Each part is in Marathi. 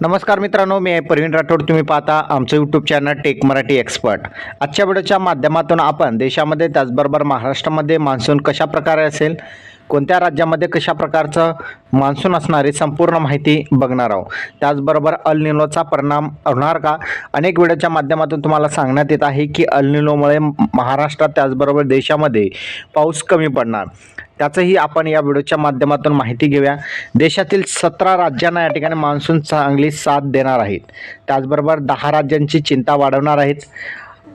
नमस्कार मित्रांनो मी आहे प्रवीण राठोड. तुम्ही पाहता आमचं YouTube channel tech Marathi expert आजच्या व्हिडिओच्या माध्यमातून आपण देशामध्ये त्याचबरोबर महाराष्ट्रामध्ये मान्सून कशा प्रकारे असेल कोणत्या राज्यामध्ये कशा प्रकारचं मान्सून असणारी संपूर्ण माहिती बघणार आहोत? त्याचबरोबर अलनिलोचा परिणाम होणार का? अनेक व्हिडिओच्या माध्यमातून तुम्हाला सांगण्यात येत आहे की अलनिलोमुळे महाराष्ट्रात त्याचबरोबर देशामध्ये पाऊस कमी पडणार. त्याचंही आपण या व्हिडिओच्या माध्यमातून माहिती घेऊया. देशातील सतरा राज्यांना या ठिकाणी मान्सून चांगली साथ देणार आहेत. त्याचबरोबर दहा राज्यांची चिंता वाढवणार आहेत.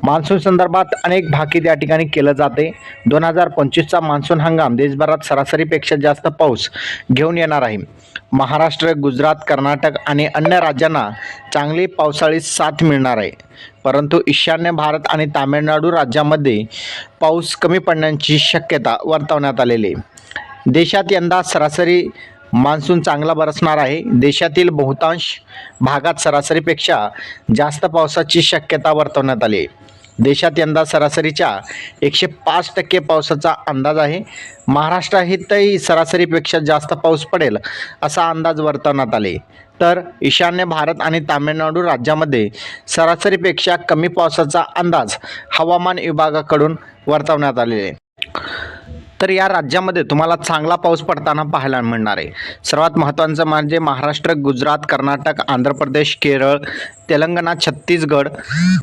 मान्सून संदर्भात अनेक भाकीत या ठिकाणी केलं जाते. दोन हजार पंचवीसचा मान्सून हंगाम देशभरात सरासरीपेक्षा जास्त पाऊस घेऊन येणार आहे. महाराष्ट्र गुजरात कर्नाटक आणि अन्य राज्यांना चांगली पावसाळी साथ मिळणार आहे. परंतु ईशान्य भारत आणि तामिळनाडू राज्यामध्ये पाऊस कमी पडण्याची शक्यता वर्तवण्यात आलेली आहे. देशात यंदा सरासरी मान्सून चांगला बरसणार आहे. देशातील बहुतांश भागात सरासरीपेक्षा जास्त पावसाची शक्यता वर्तवण्यात आली आहे. देशात यंदा सरासरीच्या एकशे पाच टक्के पावसाचा अंदाज आहे. महाराष्ट्रातही सरासरीपेक्षा जास्त पाऊस पडेल असा अंदाज वर्तवण्यात आले. तर ईशान्य भारत आणि तामिळनाडू राज्यामध्ये सरासरीपेक्षा कमी पावसाचा अंदाज हवामान विभागाकडून वर्तवण्यात आलेले. आहे तर या राज्यामध्ये तुम्हाला चांगला पाऊस पडताना पाहायला मिळणार आहे. सर्वात महत्त्वाचं म्हणजे महाराष्ट्र गुजरात कर्नाटक आंध्र प्रदेश केरळ तेलंगणा छत्तीसगड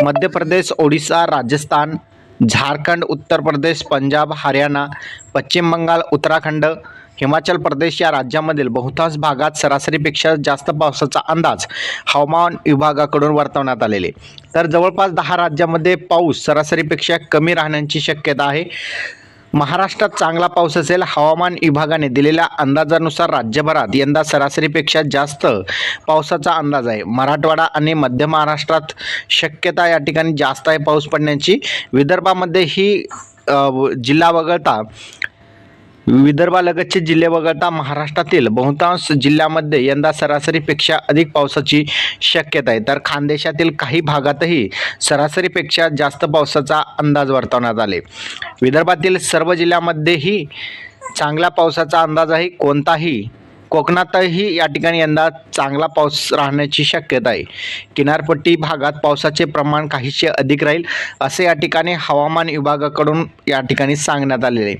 मध्य प्रदेश ओडिसा राजस्थान झारखंड उत्तर प्रदेश पंजाब हरियाणा पश्चिम बंगाल उत्तराखंड हिमाचल प्रदेश या राज्यामधील बहुतांश भागात सरासरीपेक्षा जास्त पावसाचा अंदाज हवामान विभागाकडून वर्तवण्यात आलेले. तर जवळपास दहा राज्यामध्ये पाऊस सरासरीपेक्षा कमी राहण्याची शक्यता आहे. महाराष्ट्रात चांगला पाऊस असेल हवामान विभागाने दिलेल्या अंदाजानुसार राज्यभरात यंदा सरासरीपेक्षा जास्त पावसाचा अंदाज आहे. मराठवाडा आणि मध्य महाराष्ट्रात शक्यता या ठिकाणी जास्त आहे पाऊस पडण्याची. विदर्भामध्ये ही जिल्हा वगळता विदर्भालगतचे जिल्हे वगळता महाराष्ट्रातील बहुतांश जिल्ह्यामध्ये यंदा सरासरीपेक्षा अधिक पावसाची शक्यता आहे. तर खानदेशातील काही भागातही सरासरीपेक्षा जास्त पावसाचा अंदाज वर्तवण्यात आले. विदर्भातील सर्व जिल्ह्यामध्येही चांगला पावसाचा अंदाज आहे कोणताही कोकणातही या ठिकाणी यंदा चांगला पाऊस राहण्याची शक्यता आहे. किनारपट्टी भागात पावसाचे प्रमाण काहीसे अधिक राहील असे या ठिकाणी हवामान विभागाकडून या ठिकाणी सांगण्यात आलेले आहे.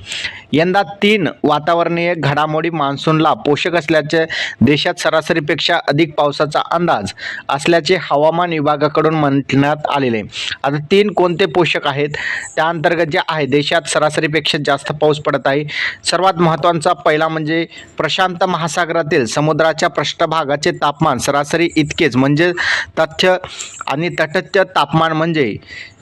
यंदा तीन वातावरणीय घडामोडी मान्सूनला पोषक असल्याचे देशात सरासरीपेक्षा अधिक पावसाचा अंदाज असल्याचे हवामान विभागाकडून म्हटण्यात आलेले आहे. आता तीन कोणते पोषक आहेत? त्या अंतर्गत जे आहे देशात सरासरीपेक्षा जास्त पाऊस पडत आहे. सर्वात महत्त्वाचा पहिला म्हणजे प्रशांत महासागर. महासागरातील समुद्राच्या पृष्ठभागाचे तापमान सरासरी इतकेच म्हणजे तथ्य आणि तटस्थ तापमान म्हणजे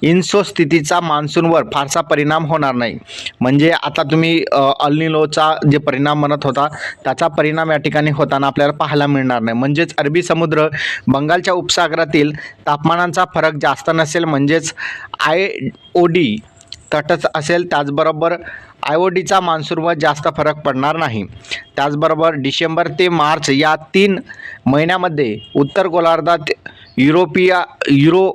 इन्सो स्थितीचा मान्सूनवर फारसा परिणाम होणार नाही. म्हणजे आता तुम्ही अल्निलोचा जे परिणाम म्हणत होता त्याचा परिणाम या ठिकाणी होताना आपल्याला पाहायला मिळणार नाही. म्हणजेच अरबी समुद्र बंगालच्या उपसागरातील तापमानांचा फरक जास्त नसेल म्हणजेच आय ओ डी तटच असेल त्याचबरोबर आयओडीचा मान्सूनवर जास्त फरक पडणार नाही. त्याचबरोबर डिसेंबर ते मार्च या तीन महिन्यामध्ये उत्तर गोलार्धात युरोपिया युरो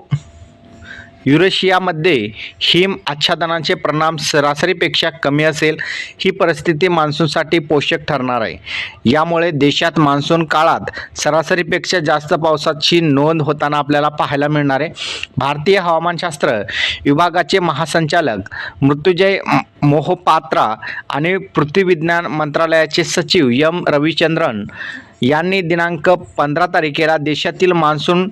युरेशियामध्ये हिम आच्छादनाचे परिणाम सरासरीपेक्षा कमी असेल. ही परिस्थिती मान्सूनसाठी पोषक ठरणार आहे. यामुळे देशात मान्सून काळात सरासरीपेक्षा जास्त पावसाची नोंद होताना आपल्याला पाहायला मिळणार आहे. भारतीय हवामानशास्त्र विभागाचे महासंचालक मृत्युंजय मोहपात्रा आणि पृथ्वी विज्ञान मंत्रालयाचे सचिव यम रविचंद्रन यांनी दिनांक पंधरा तारखेला देशातील मान्सून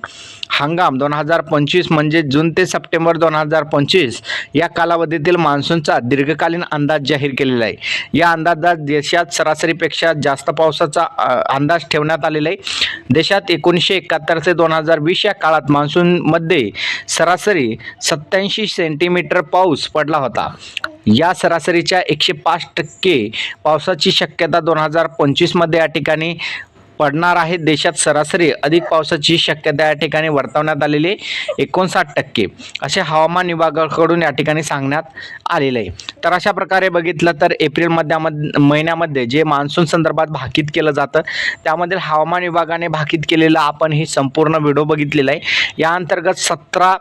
हंगाम दोन हजार पंचवीस म्हणजे जून ते सप्टेंबर दोन हजार पंचवीस या कालावधीतील मान्सूनचा दीर्घकालीन अंदाज जाहीर केलेला आहे. या अंदाजात देशात सरासरीपेक्षा जास्त पावसाचा अंदाज ठेवण्यात आलेला आहे. देशात एकोणीसशे एकाहत्तर ते दोन हजार वीस या काळात मान्सूनमध्ये सरासरी सत्याऐंशी सेंटीमीटर पाऊस पडला होता. या सरासरीच्या एकशे पाच टक्के पावसाची शक्यता दोन हजार पंचवीसमध्ये या ठिकाणी पडणार आहे. देशात सरासरी अधिक पावसाची शक्यता या ठिकाणी वर्तवण्यात आलेली आहे एकोणसाठ टक्के. असे हवामान विभागाकडून या ठिकाणी सांगण्यात आलेलं आहे. तर अशा प्रकारे बघितलं तर एप्रिल मध्यामध्ये महिन्यामध्ये जे मान्सून संदर्भात भाकीत केलं जातं त्यामध्ये हवामान विभागाने भाकीत केलेलं आपण ही संपूर्ण व्हिडिओ बघितलेला आहे. या अंतर्गत सतरा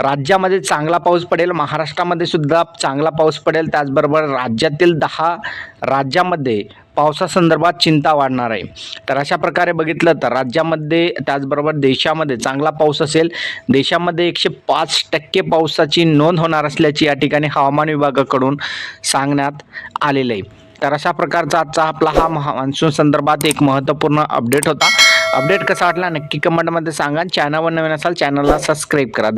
राज्यामध्ये चांगला पाऊस पडेल महाराष्ट्रामध्ये सुद्धा चांगला पाऊस पडेल. त्याचबरोबर राज्यातील दहा राज्यामध्ये पावसासंदर्भात चिंता वाढणार आहे. तर अशा प्रकारे बघितलं तर राज्यामध्ये त्याचबरोबर देशामध्ये चांगला पाऊस असेल. देशामध्ये एकशे पाच टक्के पावसाची नोंद होणार असल्याची या ठिकाणी हवामान विभागाकडून सांगण्यात आलेलं आहे. तर अशा प्रकारचा आजचा आपला हा महा मान्सून संदर्भात एक महत्त्वपूर्ण अपडेट होता. अपडेट कसा वाटला नक्की कमेंटमध्ये सांगा. चॅनलवर नवीन असाल चॅनलला सबस्क्राईब करा.